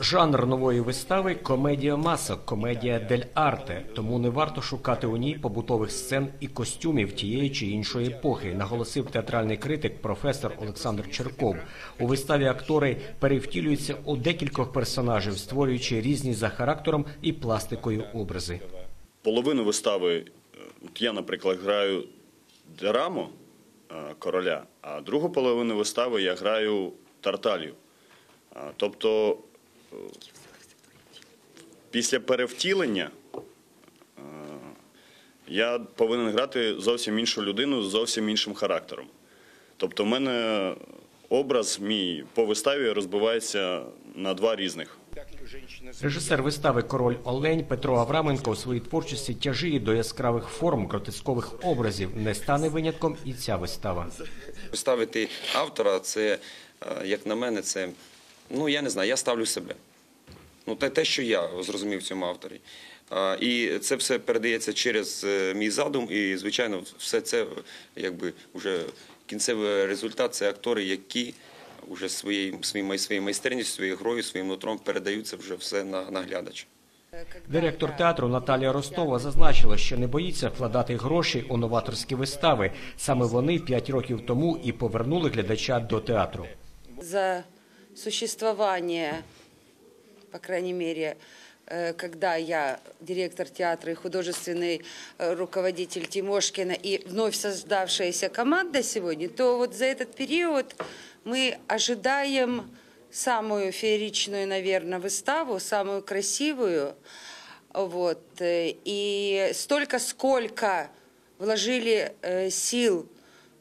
Жанр нової вистави комедія масок, комедія дель арте. Тому не варто шукати у ній побутових сцен і костюмів тієї чи іншої епохи, наголосив театральний критик професор Олександр Черков. У виставі актори перевтілюються у декількох персонажів, створюючи різні за характером і пластикою образи. Половину вистави, е, от я, наприклад, граю драму е, короля, а другу половину вистави я граю тарталію. Тобто е, після перевтілення е, я повинен грати зовсім іншу людину з зовсім іншим характером. Тобто, в мене образ мій по виставі розбивається на два різних. Режисер вистави Король Олень Петро Авраменко у своїй творчості тяжіє до яскравих форм гротескових образів. Не стане винятком і ця вистава. Ставити автора, це, е, як на мене, це, ну я не знаю, я ставлю себе. Ну, те, те, що я зрозумів в цьому авторі. А, І це все передається через е, мій задум, і, звичайно, все це якби вже кінцевий результат це актори, які вже своєю своєю, своєю майстерністю, своєю грою, своїм нутром передаються вже все на, на глядача. Директор театру Наталія Ростова зазначила, що не боїться вкладати гроші у новаторські вистави. Саме вони п'ять років тому і повернули глядача до театру. за существование, по крайней мере, э, когда я директор театра и художественный э, руководитель Тимошкина и вновь создавшаяся команда сегодня, то вот за этот период мы ожидаем самую фееричную, наверное, выставу, самую красивую. Вот. э, И столько, сколько вложили сил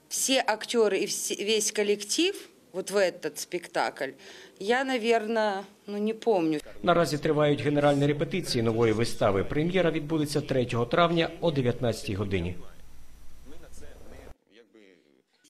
все актеры и весь коллектив вот в этот спектакль, я, наверное, ну не помню. Наразі тривають генеральні репетиції нової вистави. Прем'єра відбудеться 3 травня о 19 годині.